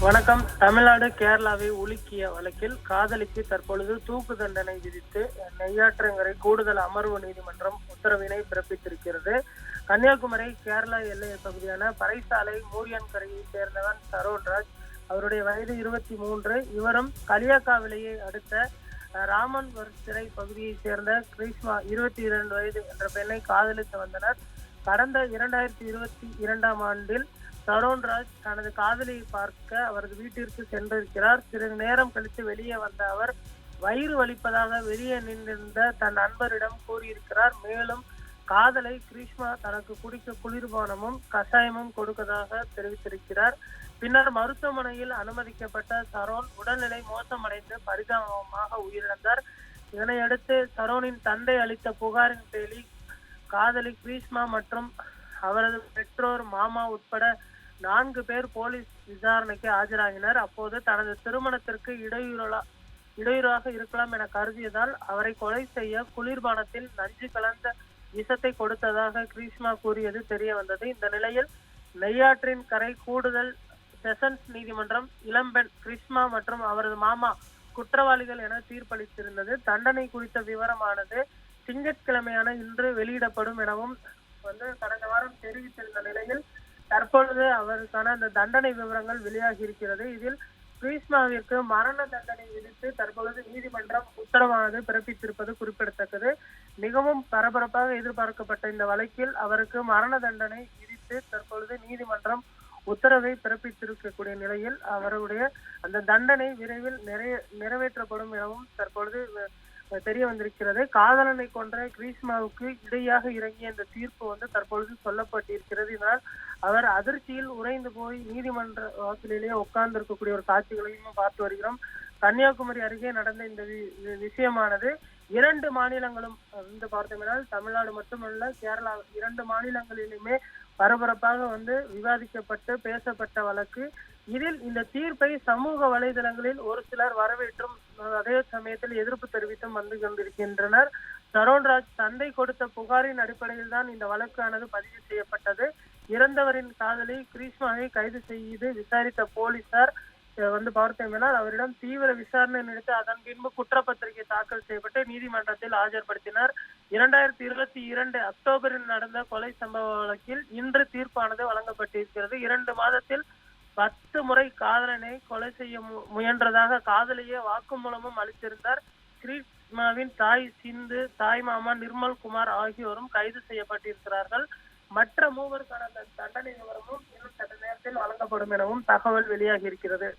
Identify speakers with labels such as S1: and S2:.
S1: வணக்கம். தமிழ்நாடு கேரளாவை உலுக்கிய வழக்கில் காதலிக்கு தற்பொழுது தூக்கு தண்டனை விதித்து நெய்யாற்றங்கரை கூடுதல் அமர்வு நீதிமன்றம் உத்தரவினை பிறப்பித்திருக்கிறது. கன்னியாகுமரி கேரளா எல்லை பகுதியான பறைசாலை மூரியன்கரையை சேர்ந்தவன் சரோன்ராஜ் அவருடைய வயது இருபத்தி மூன்று. இவரும் களியாக்காவிலேயே அடுத்த அஹ், ராமன் சிறை பகுதியைச் சேர்ந்த கிரீஷ்மா இருபத்தி இரண்டு வயது என்ற பெண்ணை காதலித்து வந்தனர். கடந்த இரண்டாயிரத்தி இருபத்தி இரண்டாம் ஆண்டில் சரோன்ராஜ் தனது காதலியை பார்க்க அவரது வீட்டிற்கு சென்றிருக்கிறார். சிறிது நேரம் கழித்து வெளியே வந்த அவர் வயிறு வலிப்பதாக வெளியே நின்றிருந்த தன் நண்பரிடம் கூறியிருக்கிறார். மேலும் காதலை கிரீஷ்மா தனக்கு குடிக்க குளிர்பானமும் கஷாயமும் கொடுக்கதாக தெரிவித்திருக்கிறார். பின்னர் மருத்துவமனையில் அனுமதிக்கப்பட்ட சரோன் உடல்நிலை மோசமடைந்து பரிதாபமாக உயிரிழந்தார். இதனையடுத்து சரோனின் தந்தை அளித்த புகாரின் பேரில் காதலி கிரீஷ்மா மற்றும் அவரது பெற்றோர் மாமா உட்பட நான்கு பேர் போலீஸ் விசாரணைக்கு ஆஜராகினர். அப்போது தனது திருமணத்திற்கு இடையூறலா இடையூறாக இருக்கலாம் என கருதியதால் அவரை கொலை செய்ய குளிர்பானத்தில் நஞ்சு கலந்த விஷத்தை கொடுத்ததாக கிரீஷ்மா கூறியது தெரிய வந்தது. இந்த நிலையில் நெய்யாற்றின் கரை கூடுதல் செஷன்ஸ் நீதிமன்றம் இளம்பெண் கிருஷ்மா மற்றும் அவரது மாமா குற்றவாளிகள் என தீர்ப்பளித்திருந்தது. தண்டனை குறித்த விவரமானது திங்கட்கிழமையான இன்று வெளியிடப்படும் எனவும் வந்து கடந்த வாரம் தெரிவித்திருந்த நிலையில் தற்பொழுது அவருக்கான அந்த தண்டனை விவரங்கள் வெளியாகி இருக்கிறது. இதில் கிரீஷ்மாவிற்கு மரண தண்டனை விதித்து தற்பொழுது நீதிமன்றம் உத்தரவானது பிறப்பித்திருப்பது குறிப்பிடத்தக்கது. மிகவும் பரபரப்பாக எதிர்பார்க்கப்பட்ட இந்த வழக்கில் அவருக்கு மரண தண்டனை விதித்து தற்பொழுது நீதிமன்றம் உத்தரவை பிறப்பித்திருக்கக்கூடிய நிலையில் அவருடைய அந்த தண்டனை விரைவில் நிறைய நிறைவேற்றப்படும் எனவும் தற்பொழுது தெரிய வந்திருக்கிறது. காதலனை கொன்ற கிரீஷ்மாவுக்கு இடையாக இறங்கிய இந்த தீர்ப்பு வந்து தற்பொழுது சொல்லப்பட்டிருக்கிறது. இதனால் அவர் அதிர்ச்சியில் உறைந்து போய் நீதிமன்ற வாசலிலேயே உட்கார்ந்து இருக்கக்கூடிய ஒரு காட்சிகளையும் பார்த்து வருகிறோம். கன்னியாகுமரி அருகே நடந்த இந்த வி- விஷயமானது இரண்டு மாநிலங்களும் வந்து பார்த்தோம்னால் தமிழ்நாடு மட்டுமல்ல கேரளா இரண்டு மாநிலங்களிலுமே பரபரப்பாக வந்து விவாதிக்கப்பட்டு பேசப்பட்ட வழக்கு. இதில் இந்த தீர்ப்பை சமூக வலைதளங்களில் ஒரு சிலர் வரவேற்றும் அதே சமயத்தில் எதிர்ப்பு தெரிவித்தும் வந்து கொண்டிருக்கின்றனர். சரோன்ராஜ் தந்தை கொடுத்த புகாரின் அடிப்படையில் தான் இந்த வழக்கானது பதிவு செய்யப்பட்டது. இறந்தவரின் காதலி கிரீஷ்மாவை கைது செய்து விசாரித்த போலீசார் வந்து பார்த்தீங்கன்னா அவரிடம் தீவிர விசாரணை நடத்தி அதன் பின்பு குற்றப்பத்திரிகை தாக்கல் செய்யப்பட்டு நீதிமன்றத்தில் ஆஜர்படுத்தினார். இரண்டாயிரத்தி இருபத்தி இரண்டு அக்டோபரில் நடந்த கொலை சம்பவ வழக்கில் இன்று தீர்ப்பானது வழங்கப்பட்டிருக்கிறது. இரண்டு மாதத்தில் பத்து முறை காதலனை கொலை செய்ய மு- முயன்றதாக காதலியே வாக்குமூலமும் அளித்திருந்தார். கிரீஷ்மாவின் தாய் சிந்து தாய் மாமா நிர்மல் குமார் ஆகியோரும் கைது செய்யப்பட்டிருக்கிறார்கள். மற்ற மூவருக்கான தண்டனை விவரமும் இன்னும் சற்று நேரத்தில் வழங்கப்படும் எனவும் தகவல் வெளியாகி இருக்கிறது